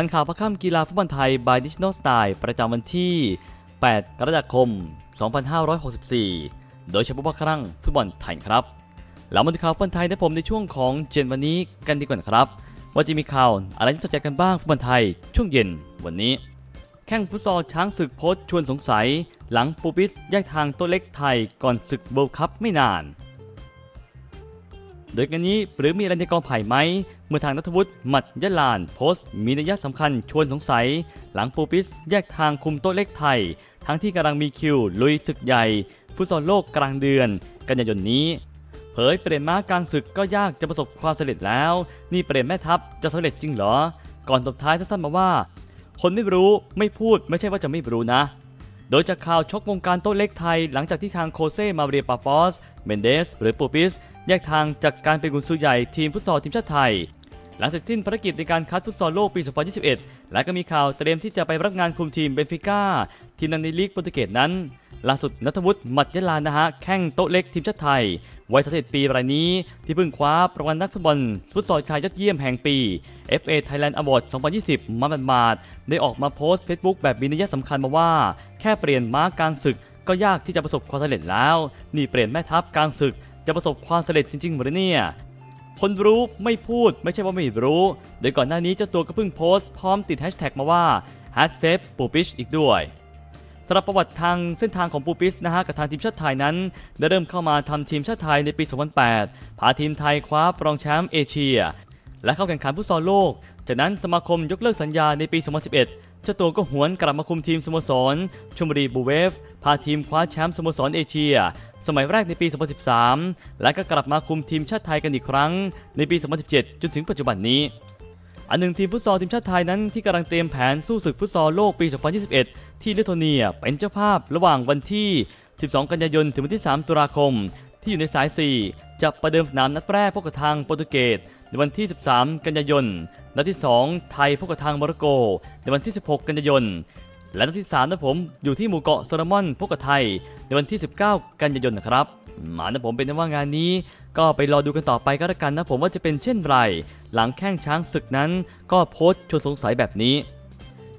ทันข่าวพระค่ำกีฬาฟุตบอลไทย by Digital Style ประจำวันที่ 8 กรกฎาคม 2564 โดยเฉพาะครั้งฟุตบอลไทยครับแล้วมาดูข่าวฟุตบอลไทยในผมในช่วงของเจนวันนี้กันดีกว่านะครับ ว่าจะมีข่าวอะไรที่สนใจกันบ้างฟุตบอลไทยช่วงเย็นวันนี้ แข่งฟุตซอลช้างศึกโพสชวนสงสัย หลังปูปิสแยกทางตัวเล็กไทยก่อนศึกเวิลด์คัพไม่นาน โดยกันนี้หรือมีอะไรในกองไผ่ไหม เมื่อทางนัทวุฒิหมัดยะลาน โพสต์ มีนัยสำคัญชวนสงสัย หลังปูปิสแยกทางคุมโต๊ะเล็กไทย ทั้งที่กำลังมีคิว ลุยศึกใหญ่ ฟุตซอลโลกกลางเดือน กันยายนนี้ เผยเปลี่ยนม้ากลางศึกก็ยากจะประสบความสำเร็จแล้ว นี่เปลี่ยนแม่ทัพจะสำเร็จจริงเหรอ ก่อนตบท้ายสั้นๆมาว่า คนไม่รู้ไม่พูดไม่ใช่ว่าจะไม่รู้นะโดยจากข่าวชกวงการโต๊ะเล็กไทย หลังจากที่ทางโคเซมาเรียปาปอส เมนเดส หรือปูปิส แยกทางจากการเป็นกุนซือใหญ่ทีมฟุตซอลทีมชาติไทย หลังเสร็จสิ้นภารกิจในการคัดฟุตซอลโลกปี 2021 และก็มีข่าวเตรียมที่จะไปรับงานคุมทีมเบนฟิก้าทีมนันในลีกโปรตุเกสนั้นล่าสุดนัทวุฒิมัดยลานะฮะแข่งโต๊ะเล็กทีมชาติไทย วัย31ปีรายนี้ ที่เพิ่งคว้ารางวัลนักฟุตบอลฟุตซอลชายยอดเยี่ยมแห่งปี FA Thailand Award 2020 มาบาดได้ออกมาโพสต์ Facebook แบบมีนัยสำคัญมาว่า แค่เปลี่ยนม้ากลางศึก ก็ยากที่จะประสบความสำเร็จแล้ว นี่เปลี่ยนแม่ทัพกลางศึก จะประสบความสำเร็จจริงๆหรือเนี่ยคนรู้ไม่พูดไม่ใช่ว่าไม่รู้ โดยก่อนหน้านี้เจ้าตัวก็เพิ่งโพสต์ พร้อมติดแฮชแท็กมาว่า h a s s a v e ปูปิชอีกด้วยสำหรับประวัติทางเส้นทางของปูปิสนะฮะกับทางทีมชาติไทยนั้น ได้เริ่มเข้ามาทำทีมชาติไทยในปี 2008 พาทีมไทยคว้ารองแชมป์เอเชีย และเข้าแข่งขันฟุตซอลโลก จากนั้นสมาคมยกเลิกสัญญาในปี 2011 เจ้าตัวก็หวนกลับมาคุมทีมสโมสรชมบุรีบูเวฟ พาทีมคว้าแชมป์สโมสรเอเชีย สมัยแรกในปี 2013 และก็กลับมาคุมทีมชาติไทยกันอีกครั้ง ในปี 2017 จนถึงปัจจุบันนี้อันหนึ่งทีมฟุตซอลทีมชาติไทยนั้นที่กำลังเตรียมแผนสู้ศึกฟุตซอลโลกปี 2021 ที่ลิทัวเนียเป็นเจ้าภาพระหว่างวันที่ 12 กันยายนถึงวันที่ 3 ตุลาคม ที่อยู่ในสาย 4 จะประเดิมสนามนัดแรกพบกับทางโปรตุเกสในวันที่ 13 กันยายน นัดที่ 2 ไทยพบกับทางโมร็อกโก ในวันที่ 16 กันยายน และนัดที่3นะผมอยู่ที่หมู่เกาะโซโลมอนพบกับไทย ในวันที่ 19 กันยายนนะครับมานะผมเป็นนว่างานนี้ ก็ไปรอดูกันต่อไปก็แล้วกันนะผมว่าจะเป็นเช่นไร หลังแข้งช้างศึกนั้น ก็โพสต์ชวนสงสัยแบบนี้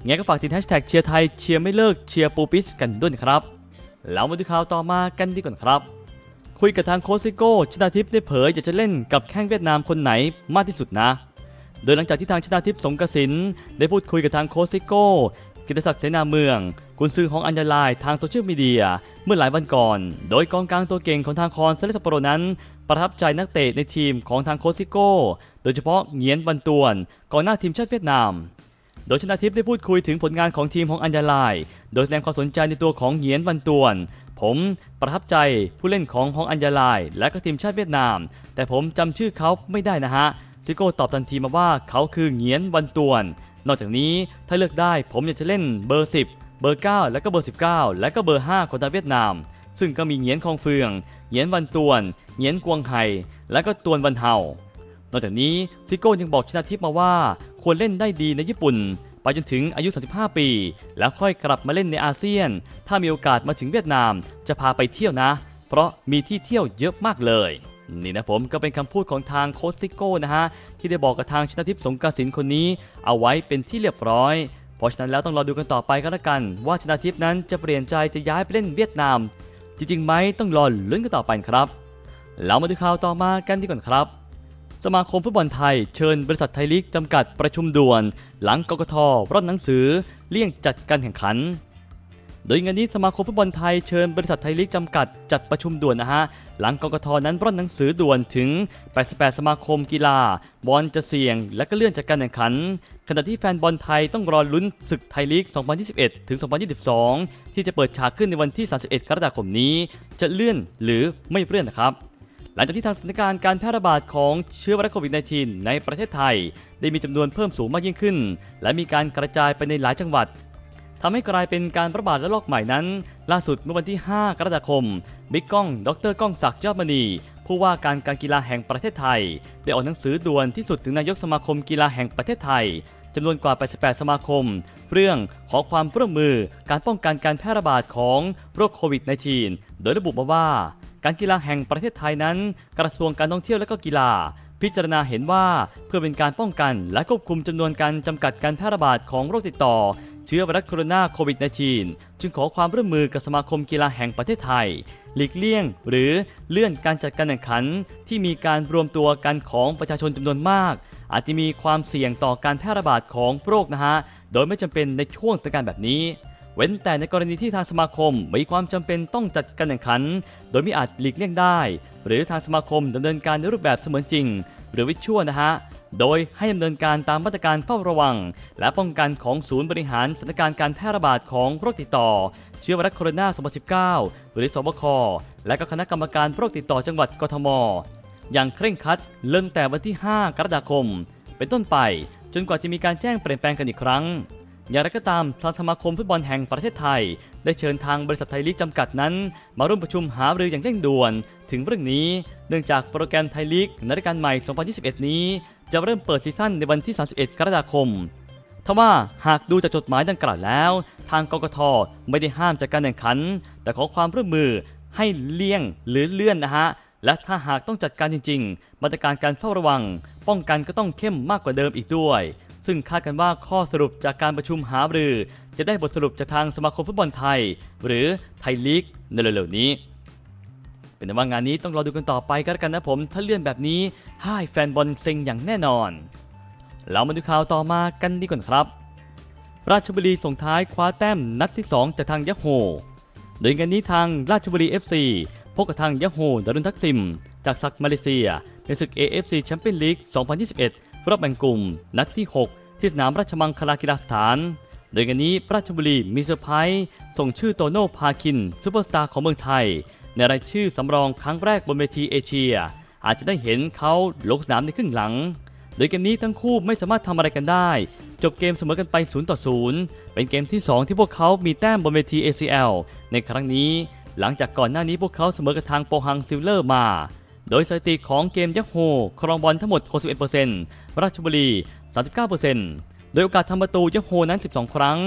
งั้นก็ฝากติดแฮชแท็กเชียร์ไทยเชียร์ไม่เลิกเชียร์ปูปิสกันด้วยครับแล้วมาดูข่าวต่อมากันดีกว่าครับ คุยกับทางโคซิโก้ชนาทิพย์ได้เผยอยากจะเล่นกับแข้งเวียดนามคนไหนมากที่สุดนะ โดยหลังจากที่ทางชนาทิพย์สงกสินได้พูดคุยกับทางโคซิโก้กิตติศักดิ์เสนาเมือง กุนซือของอัญญาลายทางโซเชียลมีเดียเมื่อหลายวันก่อน โดยกองกลางตัวเก่งของทางคอนเซเลสโปโรนั้น ประทับใจนักเตะในทีมของทางโคซิโก้ โดยเฉพาะเงียนบันตวนกองหน้าทีมชาติเวียดนาม โดยชนาทิพย์ได้พูดคุยถึงผลงานของทีมของอัญญาลาย โดยแสดงความสนใจในตัวของเงียนบันตวน ผมประทับใจผู้เล่นของฮองอัญญาลาย และก็ทีมชาติเวียดนาม แต่ผมจำชื่อเขาไม่ได้นะฮะซิโก้ตอบทันทีมาว่าเขาคือเงียนวันตวน นอกจากนี้ถ้าเลือกได้ผมอยากจะเล่นเบอร์ 10 เบอร์ 9 และก็เบอร์ 19 และก็เบอร์ 5 ของทางเวียดนาม ซึ่งก็มีเงียนคองเฟืองเงียนวันตวนเงียนกวงไห่และก็ตวนวันเฮานอกจากนี้ซิโก้ยังบอกชนาทิพย์มาว่าควรเล่นได้ดีในญี่ปุ่น ไปจนถึงอายุ 35 ปี แล้วค่อยกลับมาเล่นในอาเซียน ถ้ามีโอกาสมาถึงเวียดนามจะพาไปเที่ยวนะ เพราะมีที่เที่ยวเยอะมากเลยนี่นะผมก็เป็นคำพูดของทางโค้ชซิโก้นะฮะ ที่ได้บอกกับทางชนาทิพย์สงกสินคนนี้ เอาไว้เป็นที่เรียบร้อย เพราะฉะนั้นแล้วต้องรอดูกันต่อไปก็แล้วกัน ว่าชนาทิพย์นั้นจะเปลี่ยนใจจะย้ายไปเล่นเวียดนาม จริงๆไหมต้องรอลุ้นกันต่อไปครับแล้วมาดูข่าวต่อมากันดีกว่าครับ สมาคมฟุตบอลไทยเชิญบริษัทไทยลีกจำกัดประชุมด่วน หลังกกทร่อนหนังสือเลี่ยงจัดการแข่งขัน โดยงานนี้สมาคมฟุตบอลไทยเชิญบริษัทไทยลีกจำกัดจัดประชุมด่วนนะฮะ หลังกกทนั้นร่อนหนังสือด่วนถึง 88 สมาคมกีฬา บอลจะเสี่ยง และก็เลื่อนจากการแข่งขัน ขณะที่แฟนบอลไทยต้องรอลุ้นศึกไทยลีก 2021 ถึง 2022 ที่จะเปิดฉากขึ้นในวันที่ 31 กรกฎาคมนี้ จะเลื่อนหรือไม่เลื่อนนะครับ หลังจากที่ทางสถานการณ์การแพร่ระบาดของเชื้อไวรัสโควิด -19 ในประเทศไทย ได้มีจำนวนเพิ่มสูงมากยิ่งขึ้น และมีการกระจายไปในหลายจังหวัดทำให้กลายเป็นการระบาดระลอกใหม่นั้น ล่าสุดเมื่อวันที่ 5 กรกฎาคม บิ๊กก้อง ดรก้องศักดิ์ยอดมณีผู้ว่าการการกีฬาแห่งประเทศไทย ได้ออกหนังสือด่วนที่สุดถึงนายกสมาคมกีฬาแห่งประเทศไทยจำนวนกว่า 88 สมาคม เรื่องขอความร่วมมือการป้องกันการแพร่ระบาดของโรคโควิด -19 โดยระบุมาว่า การกีฬาแห่งประเทศไทยนั้น กระทรวงการท่องเที่ยวและก็กีฬา พิจารณาเห็นว่าเพื่อเป็นการป้องกันและควบคุมจำนวนการจำกัดการแพร่ระบาดของโรคติดต่อ เชื้อไวรัสโคโรนาโควิด -19 จึงขอความร่วมมือกับสมาคมกีฬาแห่งประเทศไทย หลีกเลี่ยง หรือเลื่อนการจัดการแข่งขัน ที่มีการรวมตัวกันของประชาชนจำนวนมาก อาจจะมีความเสี่ยงต่อการแพร่ระบาดของโรคนะฮะโดยไม่จำเป็นในช่วงสถานการณ์แบบนี้ เว้นแต่ในกรณีที่ทางสมาคมมีความจำเป็นต้องจัดการแข่งขัน โดยไม่อาจหลีกเลี่ยงได้ หรือทางสมาคมดำเนินการในรูปแบบเสมือนจริง หรือวิชั่วนะฮะโดยให้ดำเนินการตามมาตรการเฝ้าระวัง และป้องกันของศูนย์บริหารสถานการณ์การแพร่ระบาดของโรคติดต่อ เชื้อไวรัสโคโรนา 2019 หรือสบค และก็คณะกรรมการโรคติดต่อจังหวัดกทม อย่างเคร่งครัดเริ่มแต่วันที่ 5 กรกฎาคม เป็นต้นไป จนกว่าจะมีการแจ้งเปลี่ยนแปลงกันอีกครั้ง อย่างไรก็ตามทางสมาคมฟุตบอลแห่งประเทศไทย ได้เชิญทางบริษัทไทยลีกจำกัดนั้น มาร่วมประชุมหารืออย่างเร่งด่วน ถึงเรื่องนี้ เนื่องจากโปรแกรมไทยลีกในฤดูกาลใหม่ 2021 นี้ จะเริ่มเปิดซีซั่นในวันที่ 31 กรกฎาคมทว่าหากดูจากจดหมายดังกล่าวแล้ว ทางกกทไม่ได้ห้ามจัดการแข่งขัน แต่ขอความร่วมมือให้เลี่ยงหรือเลื่อนนะฮะและถ้าหากต้องจัดการจริง ๆ มาตรการการเฝ้าระวัง ป้องกันก็ต้องเข้มมากกว่าเดิมอีกด้วย ซึ่งคาดกันว่าข้อสรุปจากการประชุมหารือ จะได้บทสรุปจากทางสมาคมฟุตบอลไทย หรือไทยลีกในเร็วๆนี้ เป็นแต่ว่างานนี้ต้องรอดูกันต่อไปก็แล้วกันนะผมถ้าเลื่อนแบบนี้ให้แฟนบอลเซ็งอย่างแน่นอน เรามาดูข่าวต่อมากันดีกว่าครับ ราชบุรีส่งท้ายคว้าแต้มนัดที่ 2 จากทางยะโฮโดยงานนี้ทางราชบุรี FC พบกับทางยะโฮดารุนทักซิม จากซักมาเลเซีย ในศึก AFC แชมเปี้ยนลีก 2021 รอบแบ่งกลุ่ม นัดที่ 6 ที่สนามราชมังคลากีฬาสถาน โดยงานนี้ราชบุรีมีเซอร์ไพรส์ส่งชื่อโตโน่พาคินซูเปอร์สตาร์ของเมืองไทย ในรายชื่อสำรองครั้งแรกบนเวทีเอเชีย อาจจะได้เห็นเขาลงสนามในครึ่งหลัง โดยเกมนี้ทั้งคู่ไม่สามารถทำอะไรกันได้ จบเกมเสมอกันไป0ต่อ0เป็นเกมที่ 2 ที่พวกเขามีแต้มบนเวที ACL ในครั้งนี้ หลังจากก่อนหน้านี้พวกเขาเสมอกับทางโปฮังซิลเลอร์มาโดยสถิติของเกมยักษ์โฮครองบอลทั้งหมด 61% ราชบุรี 39%โดยโอกาสทำประตูยักษ์โฮนั้น 12 ครั้ง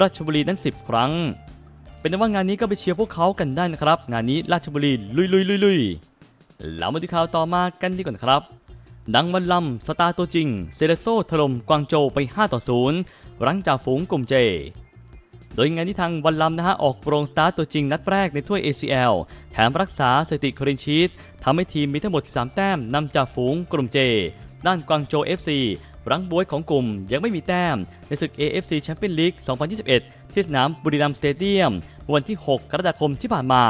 ราชบุรีนั้น 10 ครั้ง เป็นแต่ว่างานนี้ก็ไปเชียร์พวกเขากันได้นะครับ งานนี้ราชบุรีลุยลุยลุยลุยเรามาดูข่าวต่อมากันดีกว่านครับ ดังวันลำสตาร์ตัวจริง เซเลโซถล่มกวางโจไป 5 ต่อ 0 หลังจากฝูงกลุ่มเจโดยงานที่ทางวันลำนะฮะออกโปรงสตาร์ตัวจริงนัดแรกในถ้วย ACL แถมรักษาสถิติครินชีตทำให้ทีมมีทั้งหมด 13 แต้มนำจากฝูงกลุ่มเจ ด้านกวางโจ FC รังบวยของกลุ่มยังไม่มีแต้ม ในศึก AFC แชมเปี้ยนลีก 2021 ที่สนามบุรีรัมย์สเตเดียม วันที่ 6 กรกฎาคมที่ผ่านมา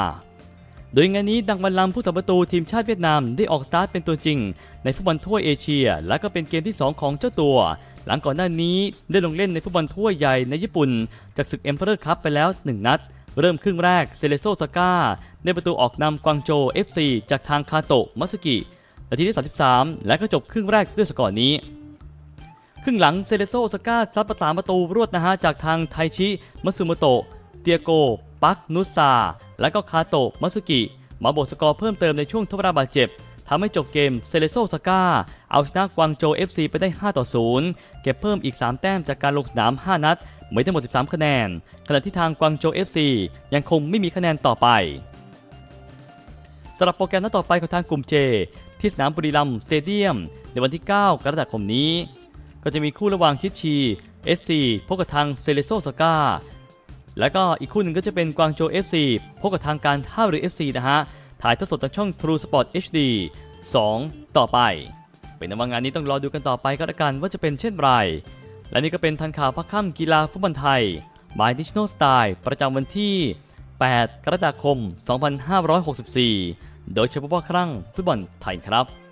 โดยงานนี้ดังบันลัมผู้สัมประตูทีมชาติเวียดนามได้ออกสตาร์ทเป็นตัวจริง ในฟุตบอลถ้วยเอเชีย และก็เป็นเกมที่ 2 ของเจ้าตัว หลังก่อนหน้านี้ได้ลงเล่นในฟุตบอลถ้วยใหญ่ในญี่ปุ่น จากศึกเอ็มเพอเรอร์คัพไปแล้ว 1 นัด เริ่มครึ่งแรกเซเลโซซาก้าได้ประตูออกนำกวางโจ FC จากทางคาโตะมัสกิ นาทีที่ 33 และก็จบครึ่งแรกด้วยสกอร์นี้ ครึ่งหลังเซเลโซซาก้าซัดประสานประตูรวดนะฮะจากทางไทชิมัตสึโมโตะเตียโก ปักนุซา และก็คาโตะมัตสึกิ มาบวกสกอร์เพิ่มเติมในช่วงทดเวลาบาดเจ็บทำให้จบเกมเซเลโซซาก้าเอาชนะกวางโจ FC ไปได้ 5 ต่อ 0 เก็บเพิ่มอีก 3 แต้มจากการลงสนาม 5 นัดมีทั้งหมด 13 คะแนน ขณะที่ทางกวางโจ FC ยังคงไม่มีคะแนนต่อไปสำหรับโปรแกรมนัดต่อไปของทางกลุ่มเจ ที่สนามบุรีรัมย์สเตเดียม ในวันที่ 9 กรกฎาคมนี้ ก็จะมีคู่ระหว่างคิดชี SC พบกับทางเซเลโซซาก้าแล้วก็อีกคู่หนึ่งก็จะเป็นกวางโจ FC พบกับทางการท่าเรือ FC นะฮะ ถ่ายทอดสดทางช่อง True Sport HD 2 ต่อไป เป็นนว่างานนี้ต้องรอดูกันต่อไปก็แล้วกันว่าจะเป็นเช่นไร และนี่ก็เป็นทันข่าวพักค่ำกีฬาฟุตบอลไทย by National Style ประจำวันที่ 8 กรกฎาคม 2564 โดยเฉพาะครั้งฟุตบอลไทยครับ